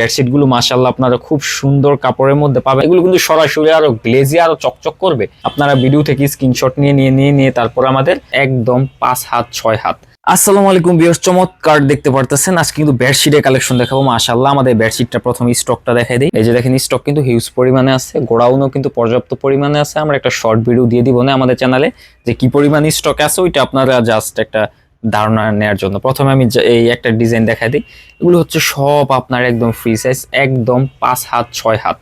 বেডশিটগুলো মাসাল্লাহ আপনারা খুব সুন্দর কাপড়ের মধ্যে পাবেন। এগুলো কিন্তু সরাসরি আরও গ্লেজি, আরও চকচক করবে। আপনারা ভিডিও থেকে স্ক্রিনশট নিয়ে নিয়ে নিয়ে নিয়ে তারপর আমাদের একদম পাঁচ হাত, ছয় হাত। আসসালামু আলাইকুম বিয়স চমৎকার দেখতে পারতেছেন। আজকে কিন্তু বেডশিটের কালেকশন দেখাবো। মাশাআল্লাহ আমাদের বেডশিটটা প্রথমে স্টকটা দেখাই দিই। এই যে দেখেন স্টক কিন্তু হিউজ পরিমাণে আছে, গোডাউনও কিন্তু পর্যাপ্ত পরিমাণে আছে। আমরা একটা শর্ট ভিডিও দিয়ে দিব না আমাদের চ্যানেলে যে কি পরিমাণ স্টক আছে, ওইটা আপনারা জাস্ট একটা ধারণা নেওয়ার জন্য। প্রথমে আমি এই একটা ডিজাইন দেখাই দিই, এগুলো হচ্ছে সব আপনার একদম ফ্রি সাইজ একদম পাঁচ হাত, ছয় হাত।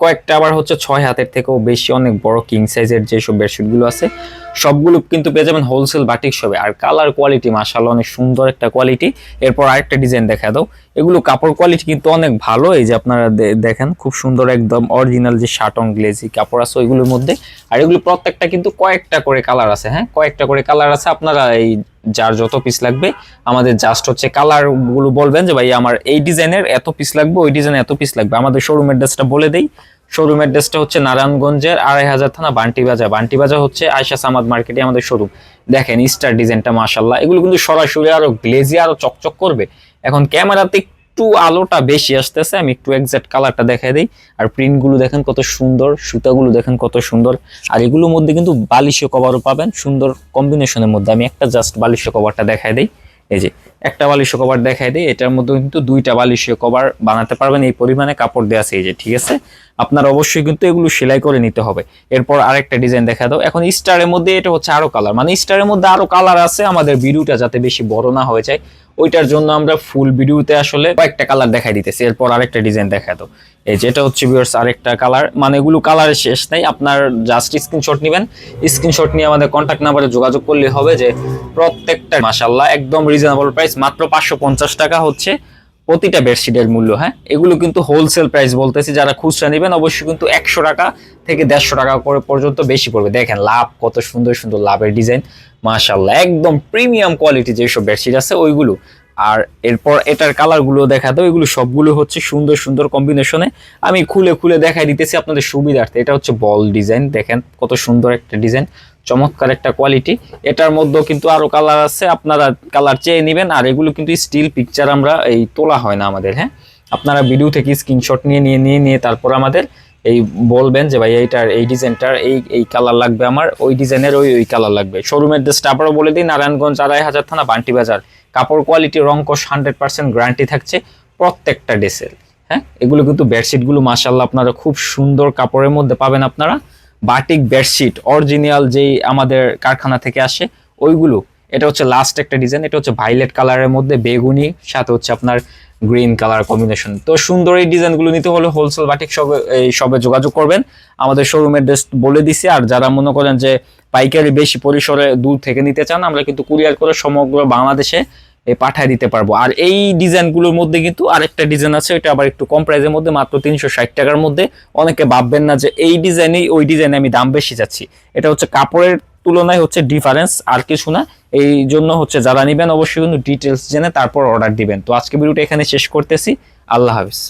কয়েকটা আবার হচ্ছে ছয় হাতের থেকেও বেশি অনেক বড় কিং সাইজের যেসব বেডশিটগুলো আছে, সবগুলো কিন্তু পেয়ে যাবেন হোলসেল বাটিক শপে আর কালার কোয়ালিটি মাশাআল্লাহ অনেক সুন্দর একটা কোয়ালিটি এরপর আরেকটা ডিজাইন দেখা দাও। এগুলো কাপড় কোয়ালিটি কিন্তু অনেক ভালো, এই যে আপনারা দেখেন খুব সুন্দর একদম অরিজিনাল যে শাটন গ্লেজি কাপড় আছে ওইগুলোর মধ্যে। আর এগুলো প্রত্যেকটা কিন্তু কয়েকটা করে কালার আছে হ্যাঁ? কয়েকটা করে কালার আছে, আপনারা এই যার যত পিস লাগবে, আমাদের জাস্ট হচ্ছে কালারগুলো বলবেন যে ভাই আমার এই ডিজাইনের এত পিস লাগবে, ওই ডিজাইনের এত পিস লাগবে। আমাদের শোরুম অ্যাড্রেসটা বলে দেই। শোরুম অ্যাড্রেসটা হচ্ছে নারায়ণগঞ্জের আড়াই হাজার থানা বান্টি বাজার। বান্টি বাজার হচ্ছে আয়সা সামাদ মার্কেটে আমাদের শোরুম দেখেন স্টার ডিজাইনটা মাসাল্লাহ এগুলো কিন্তু সরাসরি আরও গ্লেজি আরও চকচক করবে। এখন ক্যামেরাতে একটু আলোটা বেশি আসতেছে, আমি একটু এক্সাক্ট কালারটা দেখাই দিই। আর প্রিন্টগুলো দেখেন কত সুন্দর, সুতাগুলো দেখেন কত সুন্দর। আর এগুলোর মধ্যে কিন্তু বালিশও কভারও পাবেন, সুন্দর কম্বিনেশনের মধ্যে। আমি একটা জাস্ট বালিশও কভারটা দেখাই দিই। এই যে, একটা বালিশ কভার দেখাই দিই, এটার মধ্যে কিন্তু দুইটা বালিশীয় কভার বানাতে পারবেন। এই পরিমাণে কাপড় দেওয়া আছে, এই যে, ঠিক আছে? আপনার অবশ্যই কিন্তু এগুলো সেলাই করে নিতে হবে। এরপর আরেকটা ডিজাইন দেখা দাও। এখন স্টারের মধ্যে এটা হচ্ছে আরও কালার মানে স্টারের মধ্যে আরও কালার আছে, আমাদের ভিডিওটা যাতে বেশি বড় না হয়ে যায়। ওইটার জন্য আমরা ফুল ভিডিওতে আসলে কয়েকটা কালার দেখাই দিতেছি। এরপর আরেকটা ডিজাইন দেখা দাও। এই যেটা হচ্ছে ভিউয়ার্স আরেকটা কালার মানে এগুলো কালারের শেষ নাই। আপনার জাস্ট স্ক্রিনশট নেবেন। স্ক্রিনশট নিয়ে আমাদের কন্ট্যাক্ট নাম্বারে যোগাযোগ করলে হবে যে প্রত্যেকটা মাসাল্লাহ একদম রিজনেবল প্রাইস মাত্র পাঁচশো পঞ্চাশ টাকা হচ্ছে। প্রতিটা বেডশিটের মূল্য হ্যাঁ? এগুলো কিন্তু হোলসেল প্রাইস বলতেছি। যারা খুচরা নেবেন, অবশ্যই কিন্তু একশো টাকা থেকে দেড়শো টাকা করে পর্যন্ত বেশি পড়বে। দেখেন লাভ, কত সুন্দর সুন্দর লাভের ডিজাইন মাশাল্লাহ একদম প্রিমিয়াম কোয়ালিটি যেসব বেডশিট আছে, ওইগুলো। আর এরপর এটার কালারগুলো দেখা দাও। এগুলো সবগুলো হচ্ছে সুন্দর সুন্দর কম্বিনেশনে আমি খুলে খুলে দেখাই দিতেছি আপনাদের সুবিধার্থে। এটা হচ্ছে বল ডিজাইন দেখেন কত সুন্দর একটা ডিজাইন চমৎকার একটা কোয়ালিটি এটার মধ্যেও কিন্তু আরও কালার আছে, আপনারা কালার চেয়ে নেবেন। আর এগুলো কিন্তু স্টিল পিকচার আমরা এই তোলা হয় না আমাদের হ্যাঁ? আপনারা ভিডিও থেকে স্ক্রিনশট নিয়ে নিয়ে নিয়ে নিয়ে তারপর আমাদের এই বলবেন যে, ভাই, এইটার, এই ডিজাইনটার এই এই কালার লাগবে আমার, ওই ডিজাইনের ওই ওই কালার লাগবে। শোরুমের ড্রেসটা আবারও বলে দিই, নারায়ণগঞ্জ, আড়াই হাজার থানা, বান্টি বাজার। কাপড় কোয়ালিটি রঙ্কশ হান্ড্রেড পার্সেন্ট গ্যারান্টি থাকছে প্রত্যেকটা ড্রেসের হ্যাঁ? এগুলো কিন্তু বেডশিটগুলো মাসাল্লাহ আপনারা খুব সুন্দর কাপড়ের মধ্যে পাবেন আপনারা। বাটিক বেডশিট অরিজিনাল যেই আমাদের কারখানা থেকে আসে, ওইগুলো। এটা হচ্ছে লাস্ট একটা ডিজাইন এটা হচ্ছে ভাইলেট কালারের মধ্যে, বেগুনি, সাথে হচ্ছে আপনার গ্রিন কালার কম্বিনেশন তো সুন্দর এই ডিজাইনগুলো নিতে হলে হোলসেল বাটিক সবে, এই সবে যোগাযোগ করবেন। আমাদের শোরুমের ড্রেস বলে দিছি, আর যারা মনে করেন যে পাইকারি বেশি পরিসরে দূর থেকে নিতে চান, আমরা কিন্তু কুরিয়ার করে সমগ্র বাংলাদেশে পাঠায় দিতে পারব। আর এই ডিজাইনগুলোর মধ্যে কিন্তু আরেকটা ডিজাইন আছে, ওইটা আবার একটু কম প্রাইসের মধ্যে, মাত্র তিনশো ষাট টাকার মধ্যে। অনেকে ভাববেন না যে এই ডিজাইনেই ওই ডিজাইনে আমি দাম বেশি যাচ্ছি। এটা হচ্ছে কাপড়ের তুলনায় হচ্ছে ডিফারেন্স আর কিছু না। এই জন্য হচ্ছে যারা নেবেন, অবশ্যই কিন্তু ডিটেলস জেনে তারপর অর্ডার দিবেন। তো আজকে ভিডিওটা এখানে শেষ করতেছি। আল্লাহ হাফিজ।